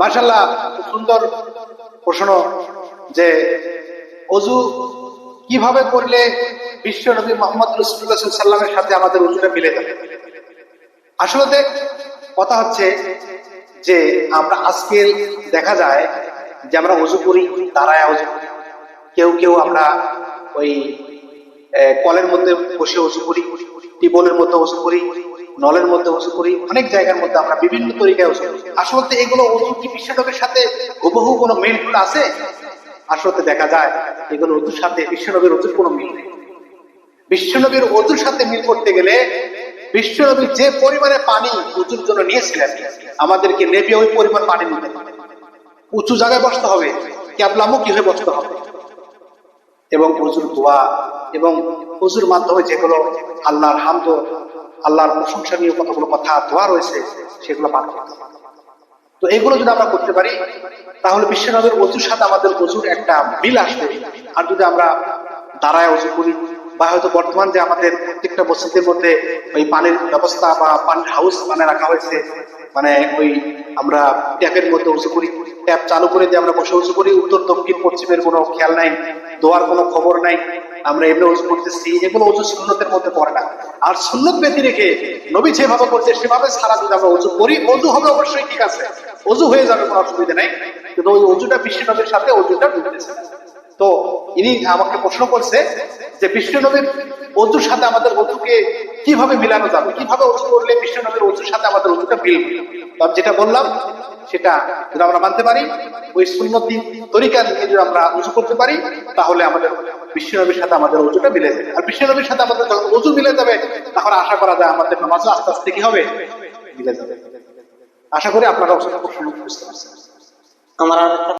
মার্শাল্লাহ খুব সুন্দর প্রশ্ন যে অজু কীভাবে করলে বিশ্ব নবী মোহাম্মদ রসুল্লাহ সাল্লামের সাথে আমাদের মিলে যাবে? আসলে কথা হচ্ছে যে আমরা আজকে দেখা যায় যে আমরা অজু করি দাঁড়ায় অজু করি। কেউ কেউ আমরা ওই কলের মধ্যে বসে অজু করি। টিবলের মধ্যে অজু করি, নলের মধ্যে অজু করি, অনেক জায়গার মধ্যে আমরা বিভিন্ন তরিকায় করি। আসলে এগুলো অজু কি বিশ্বনবের সাথে হুবহু কোনো টুল আছে? আসলে দেখা যায় এগুলো অজুর সাথে বিশ্বনবীর অজুর কোনো মিল নেই। বিশ্বনবীর অজুর সাথে মিল করতে গেলে বিশ্বনবী যে পরিমাণে পানি অজুর জন্য নিয়েছিলেন, আমাদেরকে নেবে ওই পরিমাণ পানি নিতে। উঁচু জায়গায় বসতে হবে, ক্যাবলামুখী হয়ে বসতে হবে। এবং প্রচুর দোয়া এবং অজুর মাধ্যমে যেগুলো আল্লাহর হামদ, আল্লাহর প্রশংসনীয় কতগুলো কথা দোয়া রয়েছে, সেগুলো পাঠ করতে তো এগুলো যদি আমরা করতে পারি, তাহলে বিশ্বনগরের অজুর সাথে আমাদের অজুর একটা মিল আসবে। আর যদি আমরা দাঁড়ায় অজু করি, বা হয়তো বর্তমান যে আমাদের প্রত্যেকটা মসজিদের মধ্যে ওই পানির ব্যবস্থা বা পানির হাউস মানে রাখা হয়েছে মানে ওই আমরা ট্যাপের মধ্যে উঁচু করি, ট্যাপ চালু করে দিয়ে আমরা বসে উঁচু করি, উত্তর, দক্ষিণ, পশ্চিমের কোনো খেয়াল নাই, দোয়ার কোনো খবর নাই আমরা এমনি উঁচু করতেছি, এগুলো উঁচু সুন্নতের মধ্যে পড়ে না। আর সুন্নত ব্যতি রেখে নবী যেভাবে করছে সেভাবে সারা যদি আমরা উঁচু করি অজু হবে অবশ্যই ঠিক আছে। অজু হয়ে যাবে, কোনো অসুবিধা নাই। কিন্তু ওই অজুটা বিশ্বনবীর সাথে অজুটা ঢুকতেছে তো ইনি আমাকে প্রশ্ন করছে যে বিষ্ণুনবীর অজুর সাথে আমাদের অজুকে কীভাবে মিলানো যাবে? কীভাবে অজু করলে বিষ্ণুনবীর অজুর সাথে আমাদের অজুটা মিলবে? আমি যেটা বললাম, সেটা যদি আমরা মানতে পারি, ওই সুন্নতি তরিকা নিয়ে যদি আমরা উজু করতে পারি, তাহলে আমাদের বিশ্বনবীর সাথে আমাদের অজুটা মিলে যাবে। আর বিশ্বনবীর সাথে আমাদের যখন অজু মিলে যাবে, তখন আশা করা যায় আমাদের নামাজও আস্তে আস্তে কি হবে? মিলে যাবে। আশা করি আপনারা বুঝতে পারছেন। আমার